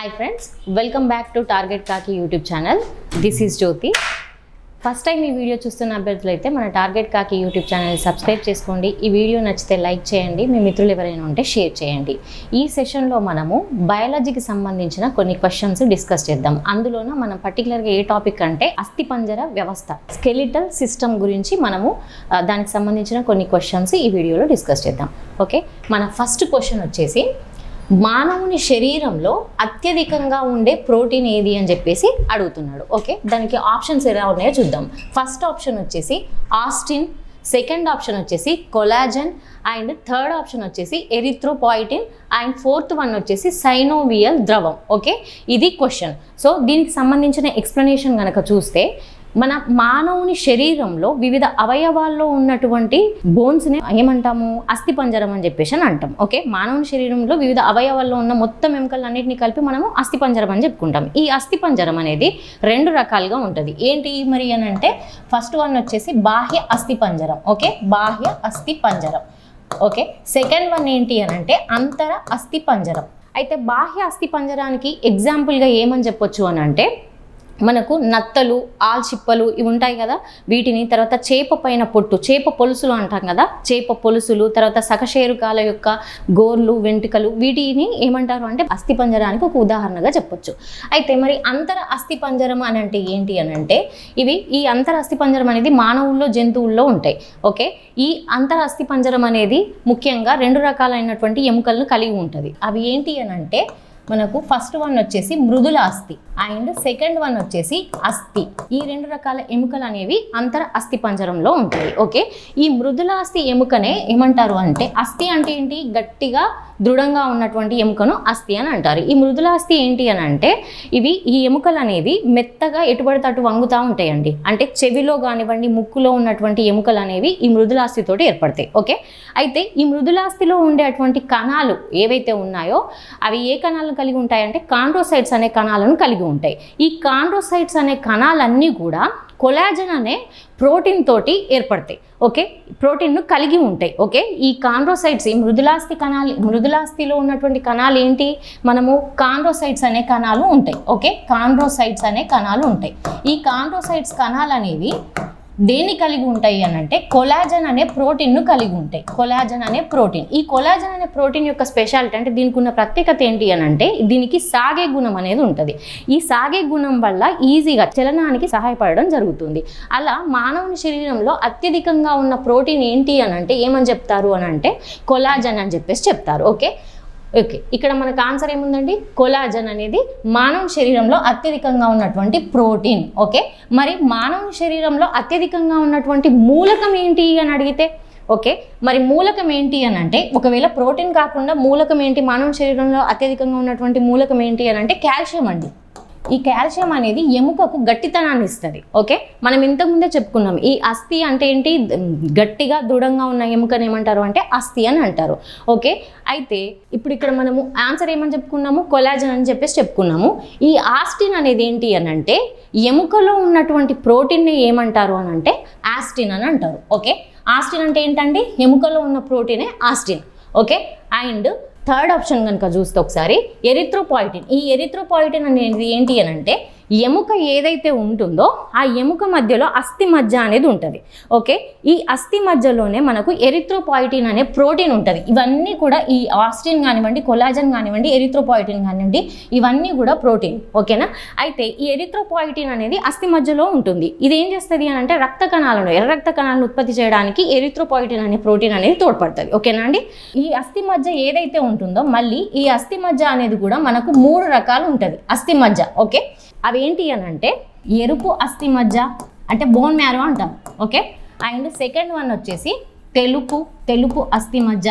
Hi friends welcome back to target కాకి YouTube channel this is Jyothi first time ఈ video చూస్తున్న అభ్యర్థులు అయితే మన టార్గెట్ కాకి యూట్యూబ్ ఛానల్ సబ్స్క్రైబ్ చేసుకోండి. ఈ వీడియో నచ్చితే లైక్ చేయండి. మీ మిత్రులు ఎవరైనా ఉంటే షేర్ చేయండి. ఈ సెషన్లో మనము బయాలజీకి సంబంధించిన కొన్ని క్వశ్చన్స్ డిస్కస్ చేద్దాం. అందులోన మనం పర్టికులర్గా ఏ టాపిక్ అంటే అస్థిపంజర వ్యవస్థ. స్కెలిటల్ సిస్టమ్ గురించి మనము దానికి సంబంధించిన కొన్ని క్వశ్చన్స్ ఈ వీడియోలో డిస్కస్ చేద్దాం. ఓకే మన ఫస్ట్ క్వశ్చన్ వచ్చేసి మానవుని శరీరంలో అత్యధికంగా ఉండే ప్రోటీన్ ఏది అని చెప్పేసి అడుగుతున్నాడు. ఓకే? దానికి ఆప్షన్స్ ఎలా ఉన్నాయో చూద్దాం. ఫస్ట్ ఆప్షన్ వచ్చేసి ఆస్టిన్ సెకండ్ ఆప్షన్ వచ్చేసి కొలాజన్ అండ్ థర్డ్ ఆప్షన్ వచ్చేసి ఎరిథ్రోపాయిటిన్ అండ్ ఫోర్త్ వన్ వచ్చేసి సైనోవియల్ ద్రవం. ఓకే? ఇది క్వశ్చన్. సో దీనికి సంబంధించిన ఎక్స్ప్లెనేషన్ కనుక చూస్తే మన మానవుని శరీరంలో వివిధ అవయవాల్లో ఉన్నటువంటి బోన్స్ని ఏమంటాము? అస్థిపంజరం అని చెప్పేసి అని అంటాం ఓకే? మానవుని శరీరంలో వివిధ అవయవాల్లో ఉన్న మొత్తం ఎముకలన్నింటినీ కలిపి మనము అస్థిపంజరం అని చెప్పుకుంటాం. ఈ అస్థిపంజరం అనేది రెండు రకాలుగా ఉంటుంది. ఏంటి మరి అని అంటే ఫస్ట్ వన్ వచ్చేసి బాహ్య అస్థిపంజరం ఓకే? బాహ్య అస్థిపంజరం ఓకే? సెకండ్ వన్ ఏంటి అని అంటే అంతర అస్థిపంజరం అయితే బాహ్య అస్థిపంజరానికి ఎగ్జాంపుల్గా ఏమని చెప్పొచ్చు అని అంటే మనకు నత్తలు ఆల్చిప్పలు ఇవి ఉంటాయి కదా. వీటిని తర్వాత చేప పైన పొట్టు చేప పొలుసులు అంటాం కదా. చేప పొలుసులు తర్వాత సకశేరుకాల యొక్క గోర్లు వెంట్రుకలు వీటిని ఏమంటారు అంటే అస్థి పంజరానికి ఒక ఉదాహరణగా చెప్పొచ్చు. అయితే మరి అంతర అస్థి పంజరం అని అంటే ఏంటి అని అంటే ఇవి ఈ అంతర అస్థిపంజరం అనేది మానవుల్లో జంతువుల్లో ఉంటాయి. ఓకే? ఈ అంతర అస్థిపంజరం అనేది ముఖ్యంగా రెండు రకాలైనటువంటి ఎముకలను కలిగి ఉంటుంది. అవి ఏంటి అని అంటే మనకు ఫస్ట్ వన్ వచ్చేసి మృదుల అస్థి. అండ్ సెకండ్ వన్ వచ్చేసి అస్థి. ఈ రెండు రకాల ఎముకలు అనేవి అంతర అస్థి పంజరంలో ఉంటాయి. ఓకే? ఈ మృదుల అస్థి ఎముకనే ఏమంటారు అంటే అస్థి అంటే ఏంటి? గట్టిగా దృఢంగా ఉన్నటువంటి ఎముకను అస్థి అని అంటారు. ఈ మృదుల అస్థి ఏంటి అని అంటే ఇవి ఈ ఎముకలు అనేవి మెత్తగా ఎటుబడితే అటు వంగుతూ ఉంటాయండి. అంటే చెవిలో కానివ్వండి ముక్కులో ఉన్నటువంటి ఎముకలు అనేవి ఈ మృదులాస్థితోటి ఏర్పడతాయి. ఓకే? అయితే ఈ మృదులాస్థిలో ఉండేటువంటి కణాలు ఏవైతే ఉన్నాయో అవి ఏ కణాలను కలిగి ఉంటాయంటే కాండ్రోసైట్స్ అనే కణాలను కలిగి ఉంటాయి. ఈ కాండ్రోసైట్స్ అనే కణాలన్నీ కూడా కొలాజన్ అనే ప్రోటీన్ తోటి ఏర్పడతాయి. ఓకే? ప్రోటీన్ను కలిగి ఉంటాయి. ఓకే? ఈ కాండ్రోసైట్స్ ఈ మృదులాస్థి కణాలు మృదులాస్థిలో ఉన్నటువంటి కణాలు ఏంటి? మనము కాండ్రోసైట్స్ అనే కణాలు ఉంటాయి. ఓకే? కాండ్రోసైట్స్ అనే కణాలు ఉంటాయి. ఈ కాండ్రోసైట్స్ కణాలు అనేవి దేన్ని కలిగి ఉంటాయి అని అంటే కొలాజన్ అనే ప్రోటీన్ను కలిగి ఉంటాయి. కొలాజన్ అనే ప్రోటీన్. ఈ కొలాజన్ అనే ప్రోటీన్ యొక్క స్పెషాలిటీ అంటే దీనికి ఉన్న ప్రత్యేకత ఏంటి అని అంటే దీనికి సాగే గుణం అనేది ఉంటుంది. ఈ సాగే గుణం వల్ల ఈజీగా చలనానికి సహాయపడడం జరుగుతుంది. అలా మానవుని శరీరంలో అత్యధికంగా ఉన్న ప్రోటీన్ ఏంటి అని అంటే ఏమని చెప్తారు అని అంటే కొలాజన్ అని చెప్పేసి చెప్తారు. ఓకే? ఓకే ఇక్కడ మనకు ఆన్సర్ ఏముందండి? కొలాజన్ అనేది మానవ శరీరంలో అత్యధికంగా ఉన్నటువంటి ప్రోటీన్ ఓకే? మరి మానవ శరీరంలో అత్యధికంగా ఉన్నటువంటి మూలకం ఏంటి అని అడిగితే ఓకే? మరి మూలకం ఏంటి అని అంటే ఒకవేళ ప్రోటీన్ కాకుండా మూలకం ఏంటి? మానవ శరీరంలో అత్యధికంగా ఉన్నటువంటి మూలకం ఏంటి అని అంటే కాల్షియం అండి. ఈ కాల్షియం అనేది ఎముకకు గట్టితనాన్ని ఇస్తుంది ఓకే? మనం ఇంతకుముందే చెప్పుకున్నాం ఈ అస్థి అంటే ఏంటి? గట్టిగా దృఢంగా ఉన్న ఎముకని ఏమంటారు అంటే అస్థి అని అంటారు ఓకే? అయితే ఇప్పుడు ఇక్కడ మనము ఆన్సర్ ఏమని చెప్పుకున్నాము? కొలాజన్ అని చెప్పేసి చెప్పుకున్నాము. ఈ ఆస్టిన్ అనేది ఏంటి అని అంటే ఎముకలో ఉన్నటువంటి ప్రోటీన్ని ఏమంటారు అని అంటే ఆస్టిన్ అని అంటారు ఓకే? ఆస్టిన్ అంటే ఏంటంటే ఎముకలో ఉన్న ప్రోటీనే ossein okay? And third option కనుక చూస్తే ఒకసారి ఎరిథ్రోపాయిటిన్ ఈ ఎరిథ్రోపాయిటిన్ అనేది ఏంటి అని అంటే ఎముక ఏదైతే ఉంటుందో ఆ ఎముక మధ్యలో అస్థి మజ్జ అనేది ఉంటుంది. ఓకే? ఈ అస్థి మధ్యలోనే మనకు ఎరిథ్రోపాయిటిన్ అనే ప్రోటీన్ ఉంటుంది. ఇవన్నీ కూడా ఈ ఆస్టిన్ కానివ్వండి కొలాజన్ కానివ్వండి ఎరిథ్రోపాయిటిన్ కానివ్వండి ఇవన్నీ కూడా ప్రోటీన్. ఓకేనా? అయితే ఈ ఎరిథ్రోపాయిటిన్ అనేది అస్థి మధ్యలో ఉంటుంది. ఇది ఏం చేస్తుంది అని అంటే రక్త కణాలను ఎర్ర రక్త కణాలను ఉత్పత్తి చేయడానికి ఎరిథ్రోపాయిటిన్ అనే ప్రోటీన్ అనేది తోడ్పడుతుంది. ఓకేనా అండి? ఈ అస్థి మజ్జ ఏదైతే ఉంటుందో మళ్ళీ ఈ అస్థి మజ్జ అనేది కూడా మనకు మూడు రకాలు ఉంటుంది. అస్థి మజ్జ. ఓకే? అవి ఏంటి అని అంటే ఎరుపు అస్థి మజ్జ అంటే బోన్ మ్యారో అంటాం ఓకే అండ్ సెకండ్ వన్ వచ్చేసి తెలుపు తెలుపు అస్థి మజ్జ.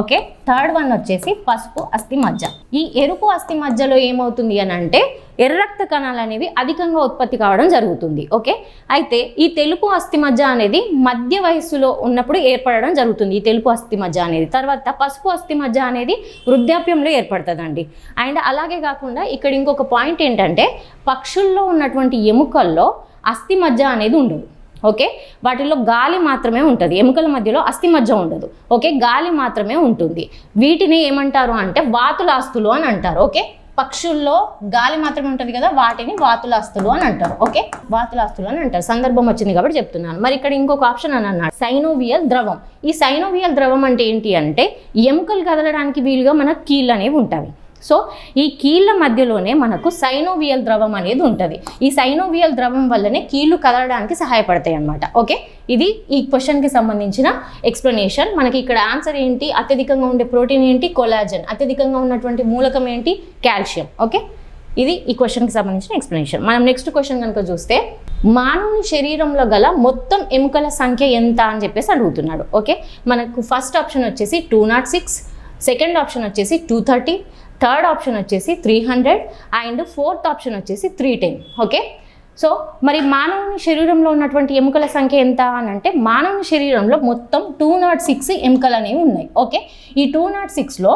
ఓకే థర్డ్ వన్ వచ్చేసి పసుపు అస్థి మజ్జ. ఈ ఎరుపు అస్థి మజ్జలో ఏమవుతుంది అని అంటే ఎర్ర రక్త కణాలు అనేవి అధికంగా ఉత్పత్తి కావడం జరుగుతుంది ఓకే? అయితే ఈ తెలుపు అస్థి మజ్జ అనేది మధ్య వయస్సులో ఉన్నప్పుడు ఏర్పడడం జరుగుతుంది ఈ తెలుపు అస్థి మజ్జ అనేది. తర్వాత పసుపు అస్థి మజ్జ అనేది వృద్ధాప్యంలో ఏర్పడుతుందండి. అండ్ అలాగే కాకుండా ఇక్కడ ఇంకొక పాయింట్ ఏంటంటే పక్షుల్లో ఉన్నటువంటి ఎముకల్లో అస్థి మజ్జ అనేది ఉండదు. ఓకే? వాటిల్లో గాలి మాత్రమే ఉంటుంది. ఎముకల మధ్యలో అస్థి మధ్య ఉండదు. ఓకే? గాలి మాత్రమే ఉంటుంది. వీటిని ఏమంటారు అంటే వాతులాస్తులు అని అంటారు. ఓకే? పక్షుల్లో గాలి మాత్రమే ఉంటుంది కదా వాటిని వాతులాస్తులు అని అంటారు. ఓకే? వాతులాస్తులు అని అంటారు. సందర్భం వచ్చింది కాబట్టి చెప్తున్నాను. మరి ఇక్కడ ఇంకొక ఆప్షన్ అని అన్నాడు. సైనోవియల్ ద్రవం. ఈ సైనోవియల్ ద్రవం అంటే ఏంటి అంటే ఎముకలు కదలడానికి వీలుగా మన కీళ్ళు అనేవి ఉంటాయి. సో ఈ కీళ్ళ మధ్యలోనే మనకు సైనోవియల్ ద్రవం అనేది ఉంటుంది. ఈ సైనోవియల్ ద్రవం వల్లనే కీళ్ళు కదలడానికి సహాయపడతాయి అనమాట ఓకే? ఇది ఈ క్వశ్చన్కి సంబంధించిన ఎక్స్ప్లెనేషన్ మనకి ఇక్కడ ఆన్సర్ ఏంటి? అత్యధికంగా ఉండే ప్రోటీన్ ఏంటి? కొలాజన్ అత్యధికంగా ఉన్నటువంటి మూలకం ఏంటి? కాల్షియం. ఓకే? ఇది ఈ క్వశ్చన్కి సంబంధించిన ఎక్స్ప్లెనేషన్ మనం నెక్స్ట్ క్వశ్చన్ కనుక చూస్తే మానవుని శరీరంలో గల మొత్తం ఎముకల సంఖ్య ఎంత అని చెప్పేసి అడుగుతున్నాడు. ఓకే? మనకు ఫస్ట్ ఆప్షన్ వచ్చేసి two naught six second option వచ్చేసి టూ థర్టీ థర్డ్ ఆప్షన్ వచ్చేసి three hundred and fourth option వచ్చేసి త్రీ టెన్ ఓకే? సో మరి మానవుని శరీరంలో ఉన్నటువంటి ఎముకల సంఖ్య ఎంత అని అంటే మానవుని శరీరంలో మొత్తం టూ నాట్ సిక్స్ ఎముకలు అనేవి ఉన్నాయి ఓకే? ఈ టూ నాట్ సిక్స్లో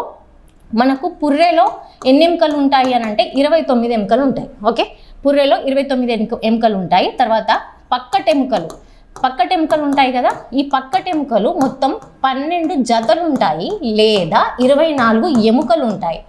మనకు పుర్రెలో ఎన్ని ఎముకలు ఉంటాయి అని అంటే ఇరవై తొమ్మిది ఎముకలు ఉంటాయి ఓకే? పుర్రెలో ఇరవై తొమ్మిది ఎముక ఎముకలు ఉంటాయి తర్వాత పక్కటెముకలు పక్కటెముకలు ఉంటాయి కదా ఈ పక్కటెముకలు మొత్తం పన్నెండు జతలు ఉంటాయి లేదా ఇరవై నాలుగు ఎముకలు ఉంటాయి.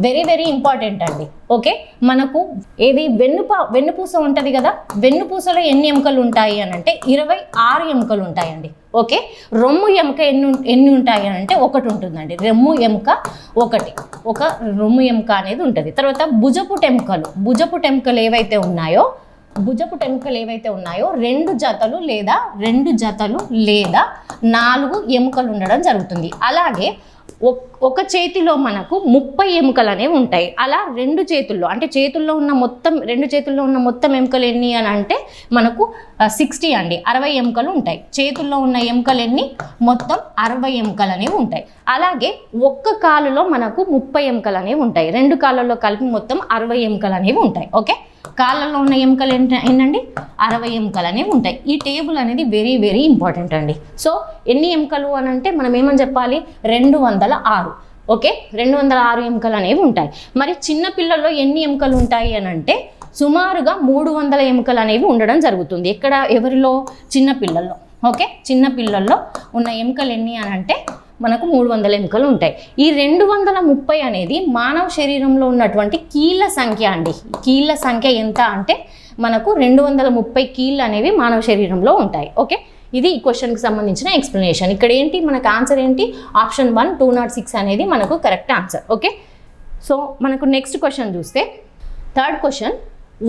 వెరీ వెరీ ఇంపార్టెంట్ అండి. ఓకే మనకు ఏది వెన్నుపా వెన్నుపూస ఉంటుంది కదా? వెన్నుపూసలో ఎన్ని ఎముకలు ఉంటాయి అని అంటే ఇరవై ఆరు ఎముకలు ఉంటాయండి. ఓకే రొమ్ము ఎముక ఎన్ని ఎన్ని ఉంటాయి అని అంటే ఒకటి ఉంటుందండి. రొమ్ము ఎముక ఒకటి. ఒక రొమ్ము ఎముక అనేది ఉంటుంది. తర్వాత భుజపు టెముకలు భుజపు టెముకలు ఏవైతే ఉన్నాయో భుజపు టెముకలు ఏవైతే ఉన్నాయో రెండు జతలు లేదా రెండు జతలు లేదా నాలుగు ఎముకలు ఉండడం జరుగుతుంది. అలాగే ఒక్- ఒక చేతిలో మనకు ముప్పై ఎముకలు అనేవి ఉంటాయి. అలా రెండు చేతుల్లో అంటే చేతుల్లో ఉన్న మొత్తం రెండు చేతుల్లో ఉన్న మొత్తం ఎముకలు ఎన్ని అని అంటే మనకు సిక్స్టీ అండి. అరవై ఎముకలు ఉంటాయి. చేతుల్లో ఉన్న ఎముకలు ఎన్ని? మొత్తం అరవై ఎముకలు అనేవి ఉంటాయి. అలాగే ఒక్క కాలులో మనకు ముప్పై ఎముకలు అనేవి ఉంటాయి. రెండు కాళ్ళలో కలిపి మొత్తం అరవై ఎముకలు అనేవి ఉంటాయి. ఓకే? కాళ్ళలో ఉన్న ఎముకలు ఏంట ఏంటండి? అరవై ఎముకలు అనేవి ఉంటాయి. ఈ టేబుల్ అనేది వెరీ వెరీ ఇంపార్టెంట్ అండి. సో ఎన్ని ఎముకలు అని అంటే మనం ఏమని చెప్పాలి? రెండు వందల ఆరు. ఓకే? రెండు వందల ఆరు ఎముకలు అనేవి ఉంటాయి. మరి చిన్న పిల్లల్లో ఎన్ని ఎముకలు ఉంటాయి అని అంటే సుమారుగా మూడు వందల ఎముకలు అనేవి ఉండడం జరుగుతుంది. ఎక్కడ? ఎవరిలో? చిన్న పిల్లల్లో. ఓకే? చిన్న పిల్లల్లో ఉన్న ఎముకలు ఎన్ని అని అంటే మనకు మూడు వందల ఎముకలు ఉంటాయి. ఈ రెండు వందల ముప్పై అనేది మానవ శరీరంలో ఉన్నటువంటి కీళ్ళ సంఖ్య అండి. కీళ్ళ సంఖ్య ఎంత అంటే మనకు రెండు వందల ముప్పై కీళ్ళు అనేవి మానవ శరీరంలో ఉంటాయి. ఓకే? ఇది ఈ క్వశ్చన్కి సంబంధించిన ఎక్స్ప్లెనేషన్. ఇక్కడ ఏంటి? మనకు ఆన్సర్ ఏంటి? Option one two naught six అనేది మనకు కరెక్ట్ ఆన్సర్. ఓకే? సో మనకు నెక్స్ట్ క్వశ్చన్ చూస్తే థర్డ్ క్వశ్చన్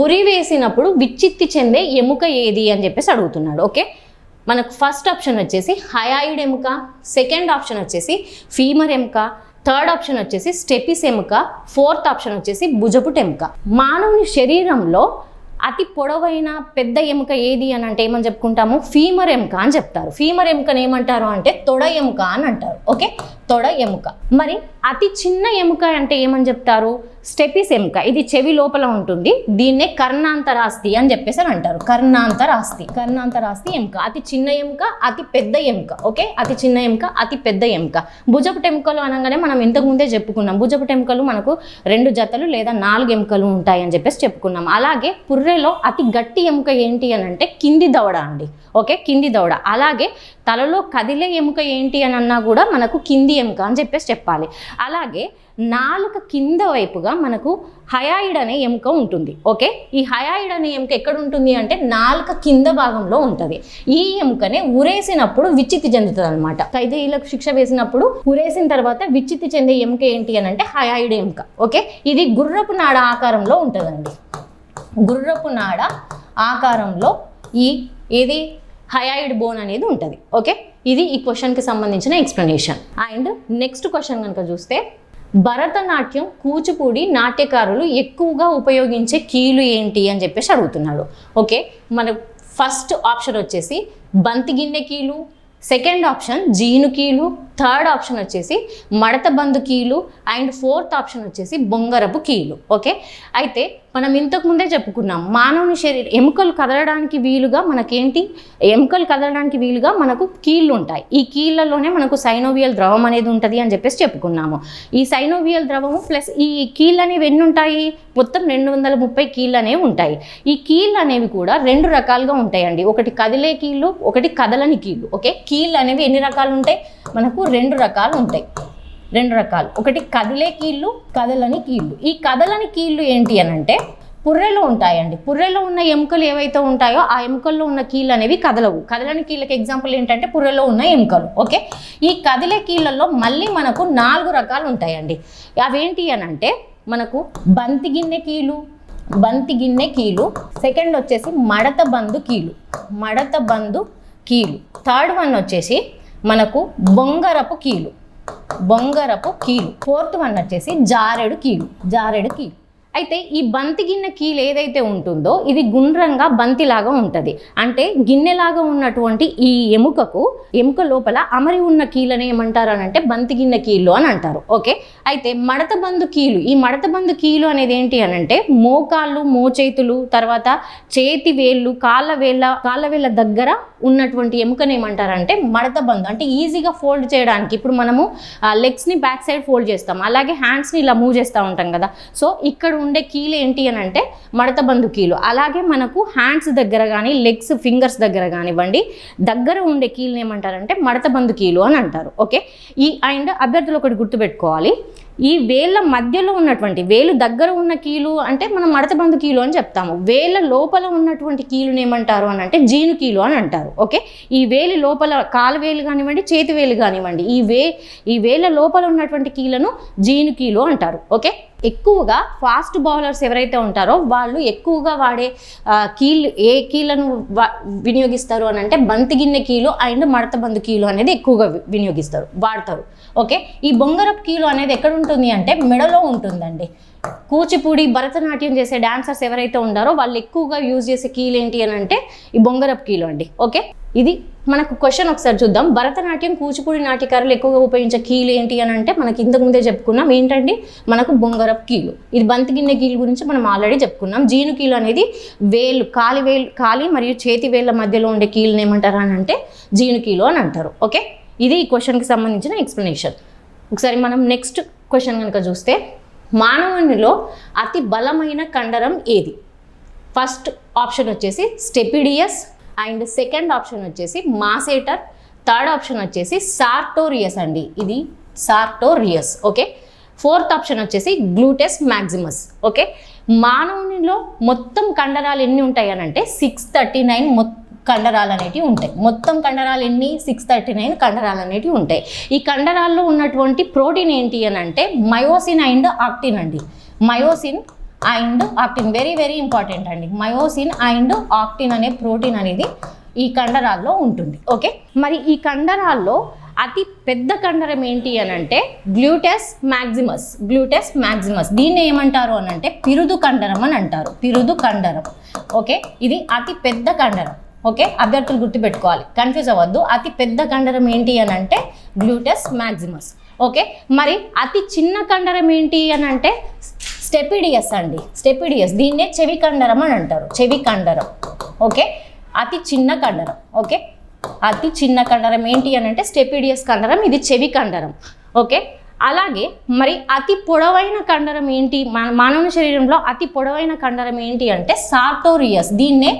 ఉరి వేసినప్పుడు విచ్చిత్తి చెందే ఎముక ఏది అని చెప్పేసి అడుగుతున్నాడు. ఓకే? మనకు ఫస్ట్ ఆప్షన్ వచ్చేసి హయాయిడ్ ఎముక సెకండ్ ఆప్షన్ వచ్చేసి ఫీమర్ ఎముక థర్డ్ ఆప్షన్ వచ్చేసి స్టెపిస్ ఎముక ఫోర్త్ ఆప్షన్ వచ్చేసి భుజపుట ఎముక. మానవుని శరీరంలో అతి పొడవైన పెద్ద ఎముక ఏది అని అంటే ఏమని చెప్పుకుంటాము? ఫీమర్ ఎముక అని చెప్తారు. ఫీమర్ ఎముకని ఏమంటారు అంటే తొడ ఎముక అని అంటారు. ఓకే? తొడ ఎముక. మరి అతి చిన్న ఎముక అంటే ఏమని చెప్తారు? స్టెపిస్ ఎముక ఇది చెవి లోపల ఉంటుంది. దీన్నే కర్ణాంతరాస్తి అని చెప్పేసి అని అంటారు. కర్ణాంతరాస్తి. కర్ణాంతరాస్తి ఎముక. అతి చిన్న ఎముక అతి పెద్ద ఎముక. ఓకే? అతి చిన్న ఎముక అతి పెద్ద ఎముక. భుజపు టెముకలు అనగానే మనం ఇంతకు ముందే చెప్పుకున్నాం. భుజపు టెముకలు మనకు రెండు జతలు లేదా నాలుగు ఎముకలు ఉంటాయి అని చెప్పేసి చెప్పుకున్నాం. అలాగే పుర్రెలో అతి గట్టి ఎముక ఏంటి అని అంటే కింది దవడ అండి. ఓకే? కింది దవడ. అలాగే తలలో కదిలే ఎముక ఏంటి అని అన్నా కూడా మనకు కింది ఎముక అని చెప్పేసి చెప్పాలి. అలాగే నాలుక కింద వైపుగా మనకు హయాయిడ్ అనే ఎముక ఉంటుంది. ఓకే? ఈ హయాయిడ్ అనే ఎముక ఎక్కడ ఉంటుంది అంటే నాలుక కింద భాగంలో ఉంటుంది. ఈ ఎముకనే ఉరేసినప్పుడు విచ్చితి చెందుతుంది అనమాట ఖైదీలకు శిక్ష వేసినప్పుడు ఉరేసిన తర్వాత విచ్చితి చెందే ఎముక ఏంటి అని అంటే హయాయిడ్ ఎముక. ఓకే? ఇది గుర్రపు నాడ ఆకారంలో ఉంటుందండి. గుర్రపు నాడ ఆకారంలో ఈ ఏది? హయాయిడ్ బోన్ అనేది ఉంటుంది. ఓకే ఇది ఈ క్వశ్చన్కి సంబంధించిన ఎక్స్ప్లెనేషన్ అండ్ నెక్స్ట్ క్వశ్చన్ కనుక చూస్తే భరతనాట్యం కూచిపూడి నాట్యకారులు ఎక్కువగా ఉపయోగించే కీలు ఏంటి అని చెప్పేసి అడుగుతున్నాడు. ఓకే మన ఫస్ట్ ఆప్షన్ వచ్చేసి బంతి గిన్నె కీలు సెకండ్ ఆప్షన్ జీను కీలు థర్డ్ ఆప్షన్ వచ్చేసి మడత బంధు కీలు అండ్ ఫోర్త్ ఆప్షన్ వచ్చేసి బొంగరపు కీలు. ఓకే? అయితే మనం ఇంతకు ముందే చెప్పుకున్నాం మానవుని శరీరం ఎముకలు కదలడానికి వీలుగా మనకేంటి? ఎముకలు కదలడానికి వీలుగా మనకు కీళ్ళు ఉంటాయి ఈ కీళ్ళలోనే మనకు సైనోవియల్ ద్రవం అనేది ఉంటుంది అని చెప్పేసి చెప్పుకున్నాము. ఈ సైనోవియల్ ద్రవము ప్లస్ ఈ కీళ్ళు అనేవి ఎన్ని ఉంటాయి మొత్తం రెండు వందల ముప్పై కీళ్ళు అనేవి ఉంటాయి. ఈ కీళ్ళు అనేవి కూడా రెండు రకాలుగా ఉంటాయండి. ఒకటి కదిలే కీళ్ళు ఒకటి కదలని కీళ్ళు. ఓకే? కీళ్ళు అనేవి ఎన్ని రకాలు ఉంటాయి మనకు రెండు రకాలు ఉంటాయి. రెండు రకాలు. ఒకటి కదిలే కీళ్ళు కదలని కీళ్ళు. ఈ కదలని కీళ్ళు ఏంటి అని అంటే పుర్రెలో ఉంటాయండి. పుర్రెలో ఉన్న ఎముకలు ఏవైతే ఉంటాయో ఆ ఎముకల్లో ఉన్న కీళ్ళు అనేవి కదలవు. కదలని కీళ్ళకి ఎగ్జాంపుల్ ఏంటంటే పుర్రెలో ఉన్న ఎముకలు. ఓకే? ఈ కదిలే కీళ్ళల్లో మళ్ళీ మనకు నాలుగు రకాలు ఉంటాయండి. అవేంటి అని అంటే మనకు బంతి గిన్నె కీలు బంతి గిన్నె కీలు సెకండ్ వచ్చేసి మడత బందు కీలు మడత బందు కీలు థర్డ్ వన్ వచ్చేసి మనకు బొంగరపు కీలు. బొంగరపు కీలు. ఫోర్త్ వన్ వచ్చేసి జారెడు కీలు. జారెడు కీలు. అయితే ఈ బంతి గిన్నె కీలు ఏదైతే ఉంటుందో ఇది గుండ్రంగా బంతిలాగా ఉంటుంది. అంటే గిన్నెలాగా ఉన్నటువంటి ఈ ఎముకకు ఎముక లోపల అమరి ఉన్న కీలని ఏమంటారు అని అంటే బంతి గిన్నె కీళ్ళు అని అంటారు. ఓకే? అయితే మడత బందు కీలు ఈ మడత బంధు కీలు అనేది ఏంటి అని అంటే మోకాళ్ళు మోచేతులు తర్వాత చేతి వేళ్ళు కాళ్ళ వేళ్ళ కాళ్ళ వేళ్ళ దగ్గర ఉన్నటువంటి ఎముకని ఏమంటారంటే మడత బందు. అంటే ఈజీగా ఫోల్డ్ చేయడానికి ఇప్పుడు మనము లెగ్స్ని బ్యాక్ సైడ్ ఫోల్డ్ చేస్తాం. అలాగే హ్యాండ్స్ని ఇలా మూవ్ చేస్తూ ఉంటాం కదా. సో ఇక్కడ ఉండే కీలు ఏంటి అని అంటే మడత బంధు కీలు. అలాగే మనకు హ్యాండ్స్ దగ్గర కానీ లెగ్స్ ఫింగర్స్ దగ్గర కానివ్వండి దగ్గర ఉండే కీలుని ఏమంటారంటే మడత బంధు కీలు అని అంటారు. ఓకే ఈ అండ్ అభ్యర్థులు ఒకటి గుర్తుపెట్టుకోవాలి. ఈ వేళ్ళ మధ్యలో ఉన్నటువంటి వేలు దగ్గర ఉన్న కీలు అంటే మనం మడతబందు కీలు అని చెప్తాము. వేళ్ళ లోపల ఉన్నటువంటి కీలుని ఏమంటారు అని అంటే జీను కీలు అని అంటారు. ఓకే? ఈ వేలి లోపల కాలు వేలు కానివ్వండి చేతి వేలు కానివ్వండి ఈ వే ఈ వేళ్ళ లోపల ఉన్నటువంటి కీలను జీను కీలు అంటారు. ఓకే? ఎక్కువగా ఫాస్ట్ బౌలర్స్ ఎవరైతే ఉంటారో వాళ్ళు ఎక్కువగా వాడే కీళ్ళు ఏ కీళ్ళను వా- వినియోగిస్తారు అని అంటే బంతి గిన్నె కీలు అండ్ మడత బంధు కీలు అనేది ఎక్కువగా వినియోగిస్తారు వాడతారు. ఓకే? ఈ బొంగరపు కీలు అనేది ఎక్కడ ఉంటుంది అంటే మెడలో ఉంటుందండి. కూచిపూడి భరతనాట్యం చేసే డాన్సర్స్ ఎవరైతే ఉండారో వాళ్ళు ఎక్కువగా యూజ్ చేసే కీలు ఏంటి అని అంటే ఈ బొంగరపు కీలు అండి. ఓకే? ఇది మనకు క్వశ్చన్ ఒకసారి చూద్దాం. భరతనాట్యం కూచిపూడి నాట్యకారులు ఎక్కువగా ఉపయోగించే కీలు ఏంటి అని అంటే మనకి ఇంతకు ముందే చెప్పుకున్నాం. ఏంటండి? మనకు బొంగరపు కీలు. ఇది బంతి గిన్నె కీలు గురించి మనం ఆల్రెడీ చెప్పుకున్నాం. జీను కీలు అనేది వేలు కాలి వేలు కాలి మరియు చేతి వేళ్ళ మధ్యలో ఉండే కీలుని ఏమంటారు అని అంటే జీను కీలు అని అంటారు. ఓకే? ఇది ఈ క్వశ్చన్కి సంబంధించిన ఎక్స్ప్లెనేషన్. ఒకసారి మనం నెక్స్ట్ క్వశ్చన్ కనుక చూస్తే మానవునిలో అతి బలమైన కండరం ఏది? ఫస్ట్ ఆప్షన్ వచ్చేసి స్టెపిడియస్ అండ్ సెకండ్ ఆప్షన్ వచ్చేసి మాసేటర్ థర్డ్ ఆప్షన్ వచ్చేసి సార్టోరియస్ అండి. ఇది సార్టోరియస్ ఓకే? ఫోర్త్ ఆప్షన్ వచ్చేసి గ్లూటెస్ మ్యాక్సిమస్ ఓకే? మానవునిలో మొత్తం కండరాలు ఎన్ని ఉంటాయి అని అంటే సిక్స్ థర్టీ నైన్ మొత్తం కండరాలు అనేటివి ఉంటాయి. మొత్తం కండరాలు ఎన్ని? సిక్స్ థర్టీ నైన్ కండరాలు అనేటివి ఉంటాయి. ఈ కండరాల్లో ఉన్నటువంటి ప్రోటీన్ ఏంటి అని అంటే మయోసిన్ అండ్ ఆక్టిన్ అండి. Myosin and actin very very important అండి. మయోసిన్ అండ్ ఆక్టిన్ అనే ప్రోటీన్ అనేది ఈ కండరాల్లో ఉంటుంది. ఓకే? మరి ఈ కండరాల్లో అతి పెద్ద కండరం ఏంటి అని అంటే గ్లూటెస్ మ్యాక్సిమస్ గ్లూటెస్ మ్యాక్సిమస్ దీన్ని ఏమంటారు అని అంటే పిరుదు కండరం అని అంటారు. పిరుదు కండరం. ఓకే? ఇది అతి పెద్ద కండరం. ఓకే? అభ్యర్థులు గుర్తుపెట్టుకోవాలి. కన్ఫ్యూజ్ అవ్వద్దు. అతి పెద్ద కండరం ఏంటి అని అంటే గ్లూటస్ మ్యాక్సిమస్ ఓకే? మరి అతి చిన్న కండరం ఏంటి అని అంటే స్టెపిడియస్ అండి. స్టెపిడియస్ దీన్నే చెవి కండరం అని అంటారు. చెవి కండరం. ఓకే? అతి చిన్న కండరం. ఓకే? అతి చిన్న కండరం ఏంటి అని అంటే స్టెపిడియస్ కండరం ఇది చెవి కండరం. ఓకే? అలాగే మరి అతి పొడవైన కండరం ఏంటి? మన మానవ శరీరంలో అతి పొడవైన కండరం ఏంటి అంటే సార్టోరియస్ దీన్నే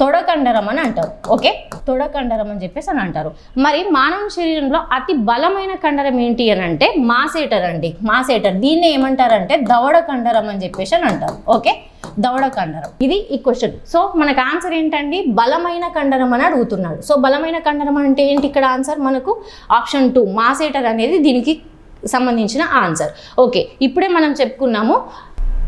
తొడకండరం అని అంటారు. ఓకే? తొడకండరం అని చెప్పేసి అని అంటారు. మరి మానవ శరీరంలో అతి బలమైన కండరం ఏంటి అని అంటే మాసేటర్ అండి. మాసేటర్. దీన్ని ఏమంటారంటే దవడ కండరం అని చెప్పేసి అని అంటారు. ఓకే? దవడ కండరం ఇది ఈ క్వశ్చన్ సో మనకు ఆన్సర్ ఏంటండి? బలమైన కండరం అని అడుగుతున్నాడు. సో బలమైన కండరం అంటే ఏంటి? ఇక్కడ ఆన్సర్ మనకు ఆప్షన్ టూ మాసేటర్ అనేది దీనికి సంబంధించిన ఆన్సర్ ఓకే? ఇప్పుడే మనం చెప్పుకున్నాము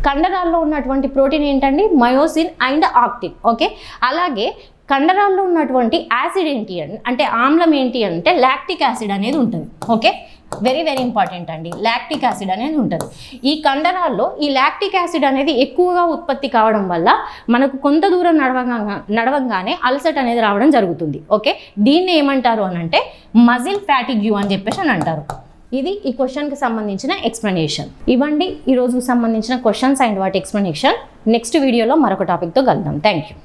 కండరాల్లో ఉన్నటువంటి ప్రోటీన్ ఏంటండి? Myosin and actin. ఓకే? అలాగే కండరాల్లో ఉన్నటువంటి యాసిడ్ ఏంటి అని అంటే ఆమ్లం ఏంటి అంటే లాక్టిక్ యాసిడ్ అనేది ఉంటుంది. ఓకే? వెరీ వెరీ ఇంపార్టెంట్ అండి. లాక్టిక్ యాసిడ్ అనేది ఉంటుంది. ఈ కండరాల్లో ఈ లాక్టిక్ యాసిడ్ అనేది ఎక్కువగా ఉత్పత్తి కావడం వల్ల మనకు కొంత దూరం నడవగా నడవంగానే అలసట అనేది రావడం జరుగుతుంది. ఓకే? దీన్ని ఏమంటారు అని అంటే మజిల్ ఫ్యాటిగ్యూ అని చెప్పేసి అని అంటారు. ఇది ఈ క్వశ్చన్కి సంబంధించిన ఎక్స్ప్లెనేషన్ ఇవ్వండి ఈ రోజుకు సంబంధించిన క్వశ్చన్స్ అండ్ వాటి ఎక్స్ప్లెనేషన్ నెక్స్ట్ వీడియోలో మరొక టాపిక్తో కలుద్దాం. Thank you